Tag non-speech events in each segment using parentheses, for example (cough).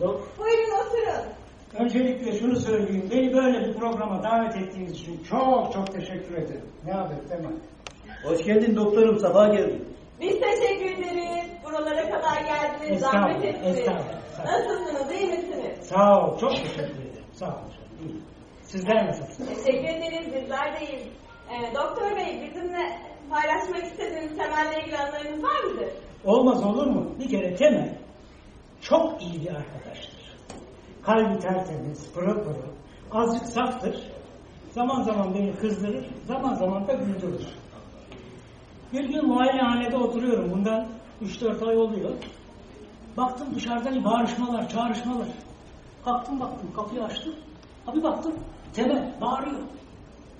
bulduk. Buyurun oturun. Öncelikle şunu söyleyeyim. Beni böyle bir programa davet ettiğiniz için çok çok teşekkür ederim. Ne haber Temel? Hoş geldin doktorum. Sabah geldin. Biz teşekkür ederiz. Buralara kadar geldiniz. Zahmet ettiniz. Nasılsınız? iyi misiniz? Sağ ol. Çok teşekkür ederim. Sağ ol. Sizler nasılsınız? Teşekkür ederiz. Bizler de iyiyiz. Ee, doktor bey bizimle paylaşmak istediğiniz temelle ilgili anılarınız var mıdır? Olmaz olur mu? Bir kere temel çok iyi bir arkadaştır. Kalbi tertemiz, pırıl pırıl, azıcık saftır. Zaman zaman beni kızdırır, zaman zaman da güldürür. Bir gün muayenehanede oturuyorum. Bundan 3-4 ay oluyor. Baktım dışarıdan bağırışmalar, çağrışmalar. Kalktım baktım, kapıyı açtım. Abi baktım, Temel bağırıyor.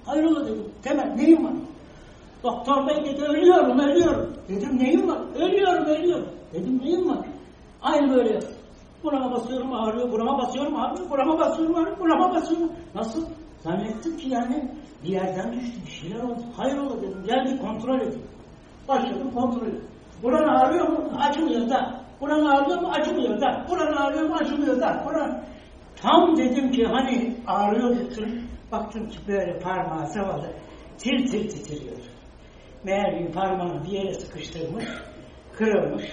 Hayrola dedim, Temel neyin var? Doktor bey dedi, ölüyorum, ölüyorum. Dedim neyim var? Ölüyorum, ölüyorum. Dedim neyim var? Aynı böyle. Burama basıyorum ağrıyor, burama basıyorum ağrıyor, burama basıyorum ağrıyor, burama basıyorum. Nasıl? Zannettim ki yani bir yerden düştü, bir şeyler oldu. Hayrola dedim, gel bir kontrol edeyim. Başladım kontrol edeyim. Buran ağrıyor mu? Acımıyor da. Buran ağrıyor mu? Acımıyor da. Buran ağrıyor mu? Acımıyor da. Buran... Tam dedim ki hani ağrıyor dedim. Baktım ki böyle parmağı zavallı tir tir titriyor. Meğer bir parmağını bir yere sıkıştırmış, kırılmış.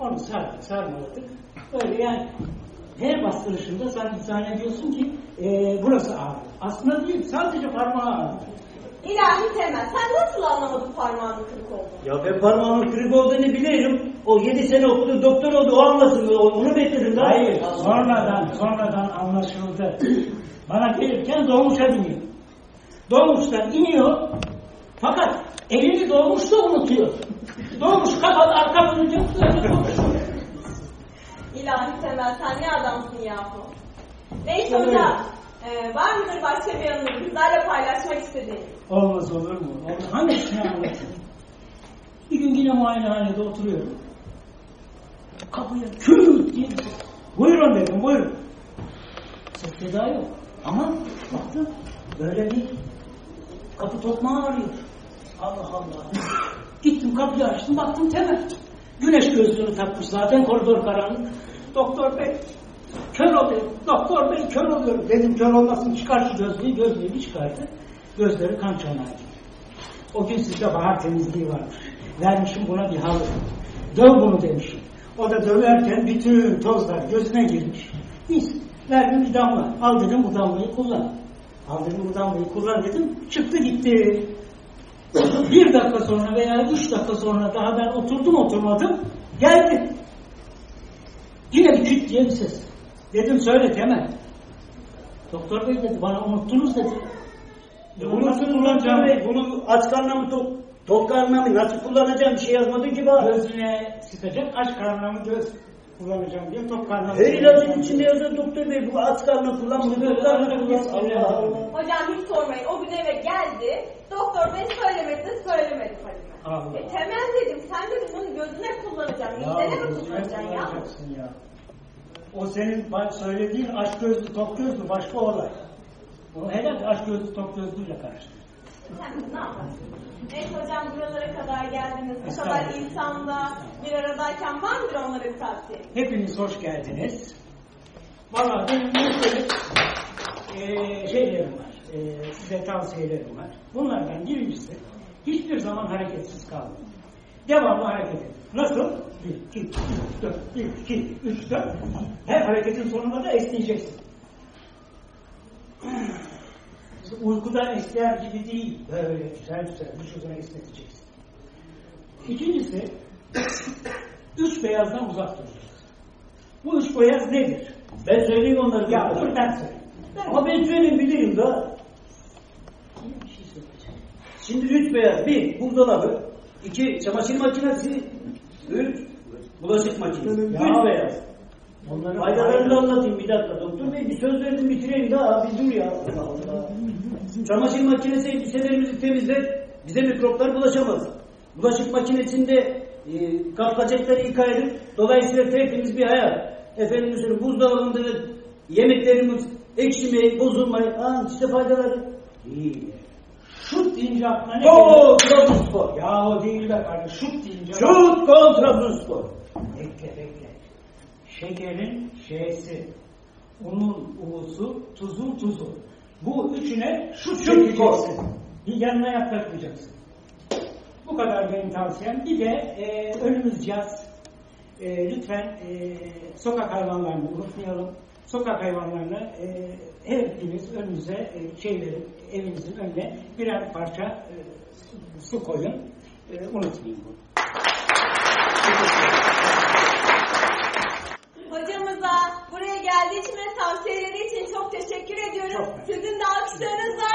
Onu sardık, sarmaladık. Böyle yani her bastırışında sen zannediyorsun ki e, burası ağrıyor. Aslında değil, sadece parmağı ağrıyor. İlahi Temel sen nasıl anlamadın parmağının kırık olduğunu? Ya ben parmağımın kırık olduğunu biliyorum. O yedi sene okudu, doktor oldu, o anlasın. Onu bekledim daha. Hayır, sonradan, sonradan anlaşıldı. Bana gelirken dolmuşa biniyor. Dolmuştan iniyor, fakat elini dolmuşta unutuyor. Dolmuş kapalı, arka dönünce İlahi Temel sen ne adamsın yahu? Neyse hocam. e, var mıdır başka bir anınız bizlerle paylaşmak istediğiniz? Olmaz olur mu? Olmaz. Hangisini anlatayım? Bir gün yine muayenehanede oturuyorum. Kapıya küt diye ses. Buyurun dedim, buyurun. Ses yok. Ama baktım böyle bir kapı tokmağı arıyor. Allah Allah. Gittim kapıyı açtım, baktım temel. Güneş gözlüğünü takmış zaten koridor karanlık. Doktor bey, kör oluyorum. Doktor bey kör oluyorum. Dedim kör olmasın çıkar şu gözlüğü. Gözlüğünü çıkardı. Gözleri kan çanağı. O gün sizde bahar temizliği varmış. Vermişim buna bir halı. Döv bunu demişim. O da döverken bütün tozlar gözüne girmiş. Biz verdim bir damla. Al dedim bu damlayı kullan. Al dedim bu damlayı kullan dedim. Çıktı gitti. Bir dakika sonra veya üç dakika sonra daha ben oturdum oturmadım. Geldi. Yine bir küt diye bir ses. Dedim söyle Temel. Doktor bey dedi bana unuttunuz dedi. Ya Bunu nasıl kullanacağım? Bunu aç karnına mı tok, tok karnına mı? Nasıl kullanacağım? Bir şey yazmadın ki bana. Gözüne sıkacak aç karnına göz kullanacağım diye top karnına Her ilacın içinde yazıyor doktor bey. Bu aç karnına kullan, bunu karnına kullan. Allah Allah. Hocam hiç sormayın. O gün eve geldi. Doktor bey söylemedi, söylemedi Fadime. Allah. E, temel dedim. Sen dedim bunu gözüne kullanacaksın. Ya Midene mi gözüne kullanacaksın ya? ya. O senin söylediğin aç gözlü top gözlü başka olay. O helal aç gözlü top gözlüyle karıştı. Ne yaparsın? Evet hocam buralara kadar geldiniz. Bu kadar insanla bir aradayken var mıdır onlara bir tavsiye? Hepiniz hoş geldiniz. Valla benim müftelik eee şeylerim var. Eee size tavsiyelerim var. Bunlardan birincisi hiçbir zaman hareketsiz kalmayın. Devamlı hareket edin. Nasıl? 1, 2, 3, 4, 1, 2, 3, 4. Her hareketin sonunda da esneyeceksin. İşte uykudan esner gibi değil. Böyle güzel güzel vücudunu esneteceksin. İkincisi, (coughs) üç beyazdan uzak duracaksın. Bu üç beyaz nedir? Ben söyleyeyim onları. Ya dur ben söyleyeyim. Ben Ama ben söyleyeyim bilirim da. yine bir şey söyleyeceğim. Şimdi üç beyaz. Bir, buzdolabı. iki çamaşır makinesi. Üç, bulaşık makinesi. Ya. Üç beyaz. Onları Faydalarını da anlatayım bir dakika. Doktor bey bir söz verdim bitireyim daha. Bir dur ya. Allah Allah. Çamaşır makinesi elbiselerimizi temizler. Bize mikroplar bulaşamaz. Bulaşık makinesinde e, kapkacakları yıkayır. Dolayısıyla tertemiz bir hayat. Efendim söyleyeyim buzdolabında da yemeklerimiz ekşimeyi, bozulmayı. Aa işte faydaları. İyi. Şut deyince aklına ne geliyor? Trabzonspor. Ya o değil be kardeş. Şut deyince. Şut gol Trabzonspor. Bekle bekle. Şekerin şeysi, unun uğusu, tuzun tuzu. Bu üçüne Şut çekeceksin. Yanına yaklaşmayacaksın. Bu kadar benim tavsiyem. Bir de e, önümüz yaz. E, lütfen e, sokak hayvanlarını unutmayalım. Sokak hayvanlarını e, hepiniz önünüze e, şeylerin, evinizin önüne birer parça e, su, su koyun. E, unutmayın bunu. Jonas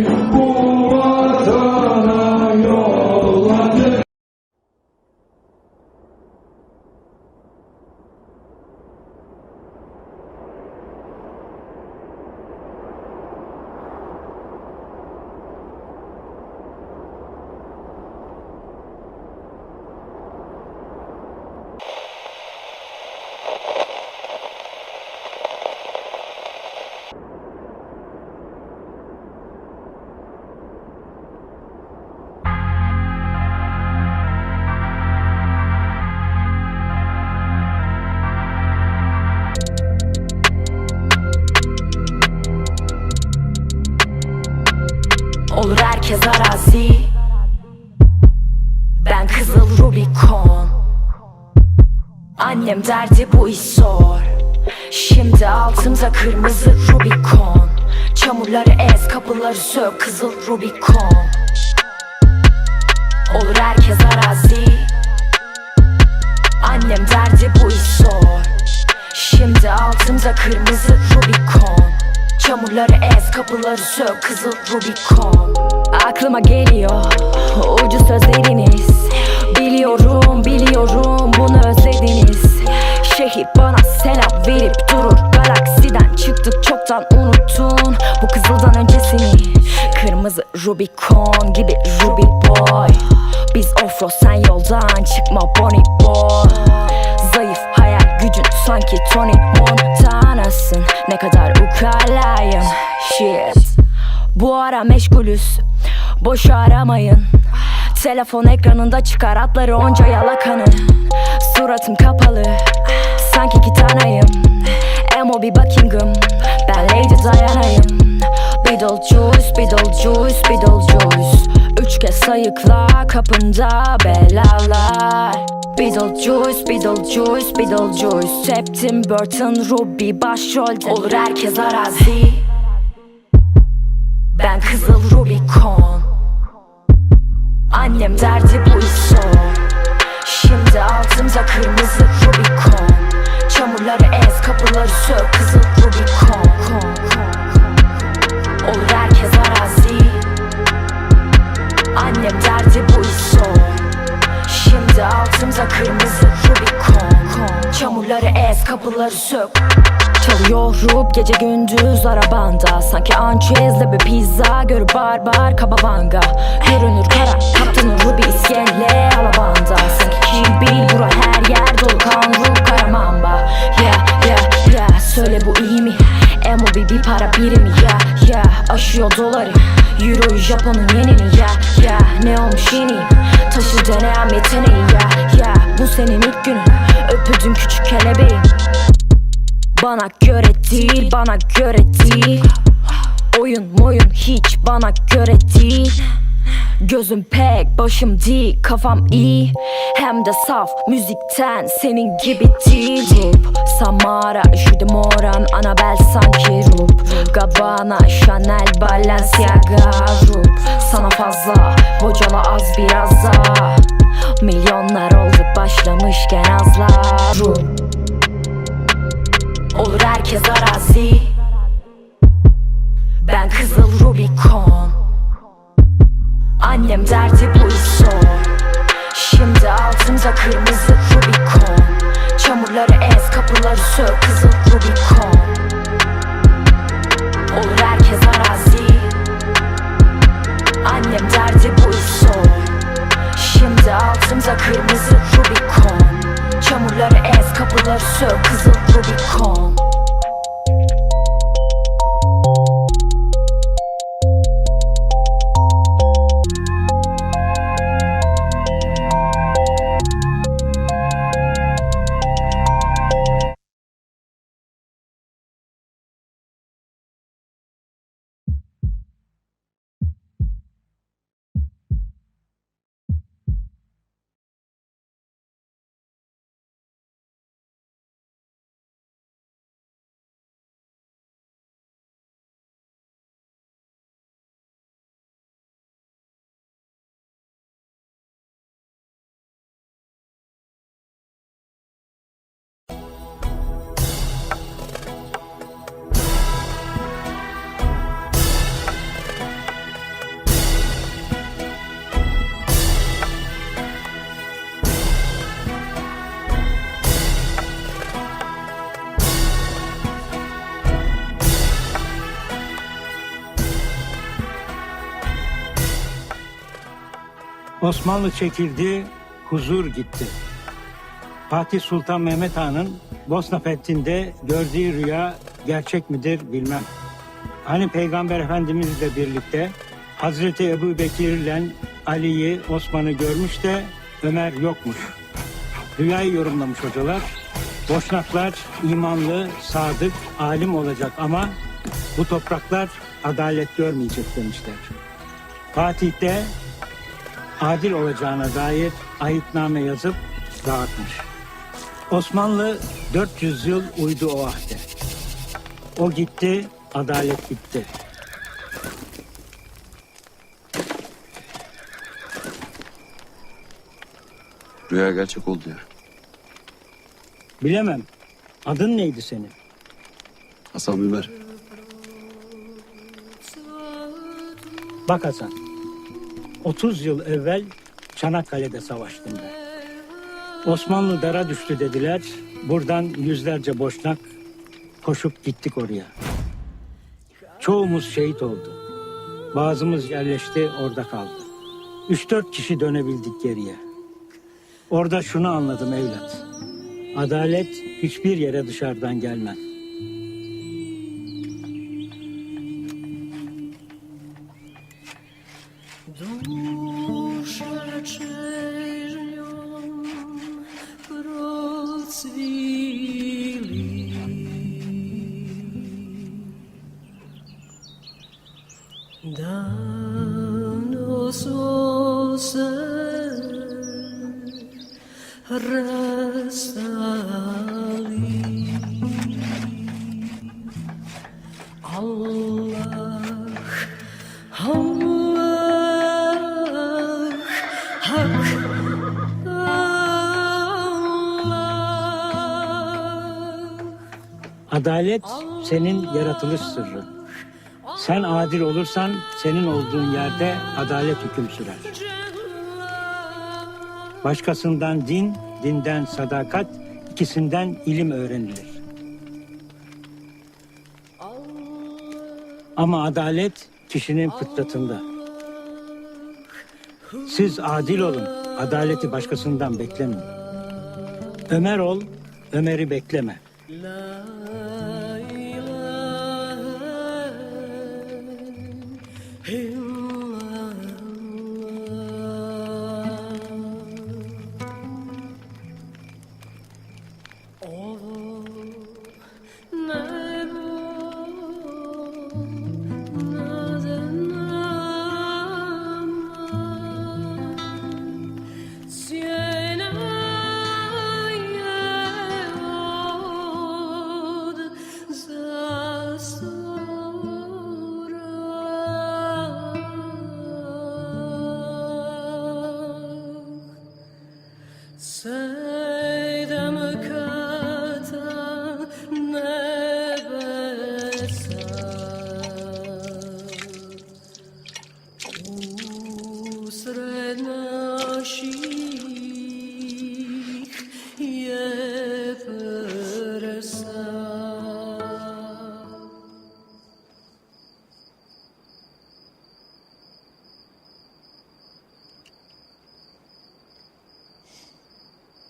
you. Derdi bu iş zor. Şimdi altımda kırmızı Rubicon. Çamurları ez kapıları sök kızıl Rubicon. Olur herkes arazi. Annem derdi bu iş zor. Şimdi altımda kırmızı Rubicon. Çamurları ez kapıları sök kızıl Rubicon. Aklıma geliyor ucu sözleriniz. Biliyorum biliyorum bunu özlediniz Şehir bana selam verip durur. Galaksiden çıktık çoktan unuttun. Bu kızıldan öncesini Kırmızı Rubicon gibi Ruby Boy. Biz offroad sen yoldan çıkma Bonnie Boy. Zayıf hayal gücün sanki Tony Montana'sın. Ne kadar ukalayım Shit. Bu ara meşgulüz Boş aramayın. Telefon ekranında çıkar atları onca yalakanı Suratım kapalı Sanki gitanayım Emo bir Buckingham. Ben Lady Diana'yım Beetlejuice, Beetlejuice, Beetlejuice Üç kez sayıkla kapında belalar. Beetlejuice, Beetlejuice, Beetlejuice Septim Burton, Ruby başrolde. Olur herkes arazi. Ben kızıl Rubicon. Annem derdi bu iş zor Şimdi altımda kırmızı Rubicon Çamurları ez kapıları sök. Kızıl Rubicon. Olur herkes arazi. Annem derdi bu iş Şimdi altımda kırmızı Rubicon. Çamurları ez kapıları sök. Çalıyorum gece gündüz arabanda. Sanki Ançez'le bir pizza. Görüp barbar kabavanga Görünür kara kaptanın Ruby iskele alabanda kim bil bura her yer dolu. Kan karamamba Yeah yeah yeah. Söyle bu iyi mi? Emo bir para birimi ya ya Aşıyor doları. Euro Japon'un yenini ya ya Ne olmuş yeniyim Taşı deneyen yeteneği ya ya Bu senin ilk günün. Öpüdüm küçük kelebeğim bana göre değil, bana göre değil. Oyun moyun hiç bana göre değil Gözüm pek, başım değil, kafam iyi. Hem de saf, müzikten senin gibi değil. Rup, Samara, üşüdüm oran, Anabel sanki Rup. Gabbana, Chanel, Balenciaga Rup, sana fazla, bocala az biraz daha. Milyonlar olduk başlamışken azlar Rum Olur herkes arazi. Ben kızıl Rubicon Annem derdi bu iş zor. Şimdi altımda kırmızı Osmanlı çekildi, huzur gitti. Fatih Sultan Mehmet Han'ın Bosna Fethi'nde gördüğü rüya gerçek midir bilmem. Hani Peygamber Efendimizle birlikte Hazreti Ebu Bekir'le Ali'yi, Osman'ı görmüş de Ömer yokmuş. Rüyayı yorumlamış hocalar. Boşnaklar imanlı, sadık, alim olacak ama bu topraklar adalet görmeyecek demişler. Fatih de adil olacağına dair ahitname yazıp dağıtmış. Osmanlı 400 yıl uydu o ahde. O gitti, adalet bitti. Rüya gerçek oldu ya. Bilemem. Adın neydi senin? Hasan Biber. Bak Hasan. 30 yıl evvel Çanakkale'de savaştım ben. Osmanlı dara düştü dediler. Buradan yüzlerce boşnak koşup gittik oraya. Çoğumuz şehit oldu. Bazımız yerleşti orada kaldı. 3-4 kişi dönebildik geriye. Orada şunu anladım evlat. Adalet hiçbir yere dışarıdan gelmez. Allah Hak Allah Adalet senin yaratılış sırrın. Sen adil olursan senin olduğun yerde adalet hüküm sürer. Başkasından din, dinden sadakat, ikisinden ilim öğrenilir. Ama adalet kişinin fıtratında. Siz adil olun, adaleti başkasından beklemeyin. Ömer ol, Ömer'i bekleme. La ilahe Oh.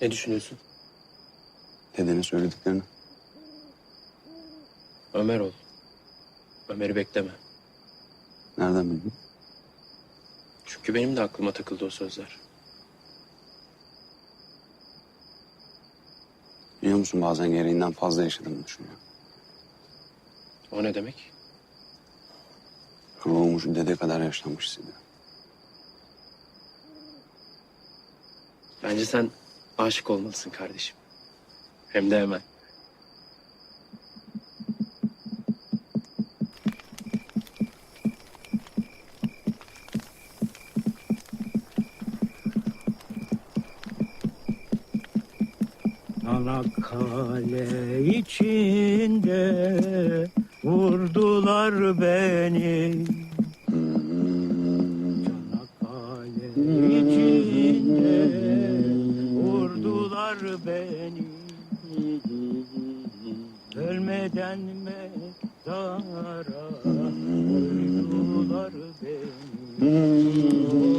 Ne düşünüyorsun? Dedenin söylediklerini. Ömer ol. Ömer'i bekleme. Nereden bildin? Çünkü benim de aklıma takıldı o sözler. Biliyor musun bazen gereğinden fazla yaşadığımı düşünüyorum. O ne demek? Ruhumu şu dede kadar yaşlanmış hissediyorum. Bence sen aşık olmalısın kardeşim. Hem de hemen. Çanakkale içinde vurdular beni. Ölmeden mezara koydular beni.